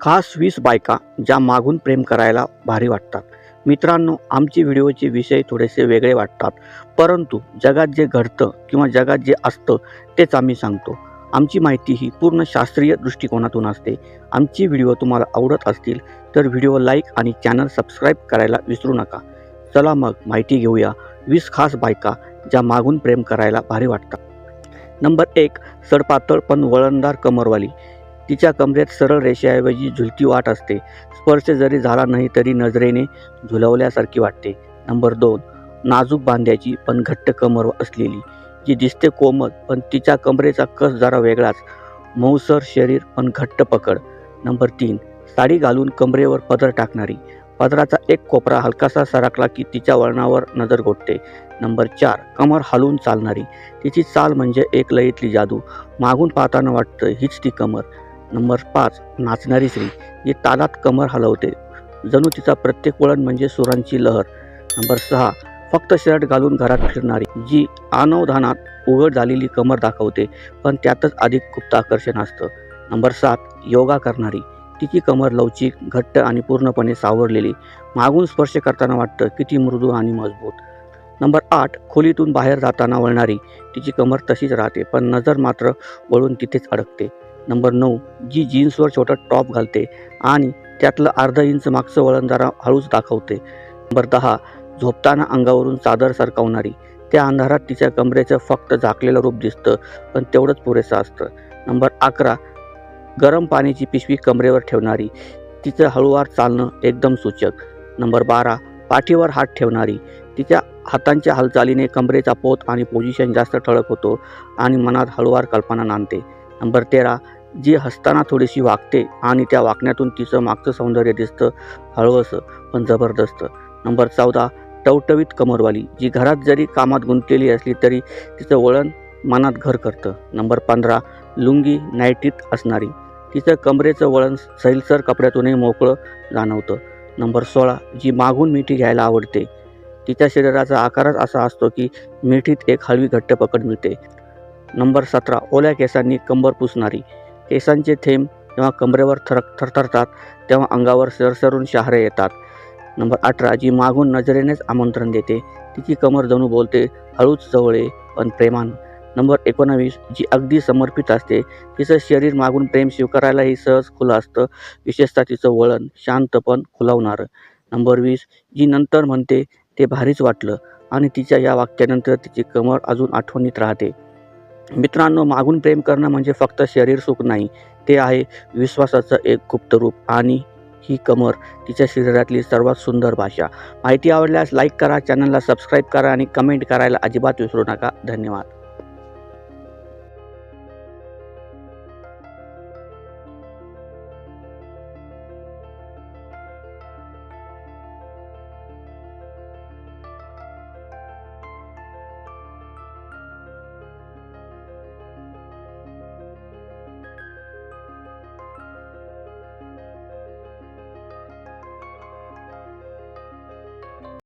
खास वीस बायका ज्या मागून प्रेम करायला भारी वाटतात. मित्रांनो आमचे व्हिडिओचे विषय थोडेसे वेगळे वाटतात परंतु जगात जे घडतं किंवा जगात जे असतं तेच आम्ही सांगतो. आमची माहिती ही पूर्ण शास्त्रीय दृष्टिकोनातून असते. आमची व्हिडिओ तुम्हाला आवडत असतील तर व्हिडिओ लाईक आणि चॅनल सबस्क्राईब करायला विसरू नका. चला मग माहिती घेऊया वीस खास बायका ज्या मागून प्रेम करायला भारी वाटतात. नंबर एक सडपातळ पण वळणदार कमरवाली. तिच्या कमरेत सरळ रेषेऐवजी झुलती वाट असते. स्पर्श जरी झाला नाही तरी नजरेने झुलवल्यासारखी वाटते. नंबर दोन नाजूक बांध्याची पण घट्ट कमर असलेली जी दिसते कोमल पण तिच्या कमरेचा कस जरा वेगळाच. मऊसर शरीर पण घट्ट पकड. नंबर तीन साडी घालून कमरेवर पदर टाकणारी पदराचा एक कोपरा हलकासा सरकला की तिच्या वळणावर नजर गोठते. नंबर चार कमर हलवून चालणारी तिची चाल म्हणजे एक लयीतली जादू. मागून पाहताना वाटतं हीच ती कमर. नंबर पाच नाचणारी स्त्री. जी तालात कमर हलवते. जणू तिचा प्रत्येक वळण म्हणजे सुरांची लहर. नंबर सहा फक्त शर्ट घालून घरात फिरणारी जी आनवधानात उघड झालेली कमर दाखवते पण त्यातच अधिक गुप्त आकर्षण असतं. नंबर सात योगा करणारी. तिची कमर लवचिक घट्ट आणि पूर्णपणे सावरलेली. मागून स्पर्श करताना वाटतं किती मृदू आणि मजबूत. नंबर आठ खोलीतून बाहेर जाताना वळणारी. तिची कमर तशीच राहते पण नजर मात्र वळून तिथेच अडकते. नंबर नऊ जी जीन्सवर छोटा टॉप घालते आणि त्यातलं अर्धा इंच मागचं वळण जरा हळूच दाखवते. नंबर दहा झोपताना अंगावरून चादर सरकावणारी. त्या अंधारात तिच्या कमरेचं फक्त झाकलेलं रूप दिसतं पण तेवढंच पुरेसं असतं. नंबर अकरा गरम पाण्याची पिशवी कमरेवर ठेवणारी. तिचं हळूवार चालणं एकदम सूचक. नंबर बारा पाठीवर हात ठेवणारी. तिच्या हातांच्या हालचालीने कमरेचा पोत आणि पोझिशन जास्त ठळक होतो आणि मनात हळूवार कल्पना नांदते. नंबर तेरा जी हसताना थोडीशी वागते आणि त्या वाकण्यातून तिचं मागचं सौंदर्य दिसतं हळवसं पण जबरदस्त. नंबर चौदा टवटवीत कमरवाली जी घरात जरी कामात गुंतलेली असली तरी तिचं वळण मनात घर करतं. नंबर पंधरा लुंगी नाईटीत असणारी तिचं कमरेचं वळण सैलसर कपड्यातूनही मोकळं जाणवतं. नंबर सोळा जी मागून मिठी घ्यायला आवडते तिच्या शरीराचा आकारच असा असतो की मिठीत एक हलवी घट्ट पकड मिळते. नंबर सतरा ओल्या केसांनी कंबर पुसणारी केसांचे थेंब जेव्हा कमरेवर थर थरथरतात तेव्हा अंगावर सरसरून शहारे येतात. नंबर अठरा जी मागून नजरेनेच आमंत्रण देते. तिची कमर जणू बोलते हळूच जवळे पण प्रेमान. नंबर एकोणावीस जी अगदी समर्पित असते तिचं शरीर मागून प्रेम स्वीकारायलाही सहज खुलं असतं विशेषतः तिचं वळण शांत पण खुलावणारं. नंबर वीस जी नंतर म्हणते ते भारीच वाटलं. आणि तिच्या या वाक्यानंतर तिची कमर अजून आठवणीत राहते. मित्रांनो मागून प्रेम करणं म्हणजे फक्त शरीर सुख नाही ते आहे विश्वासाचं एक गुप्त रूप आणि ही कमर तिच्या शरीरातली सर्वात सुंदर भाषा. माहिती आवडल्यास लाईक करा चॅनलला सबस्क्राईब करा आणि कमेंट करायला अजिबात विसरू नका. धन्यवाद.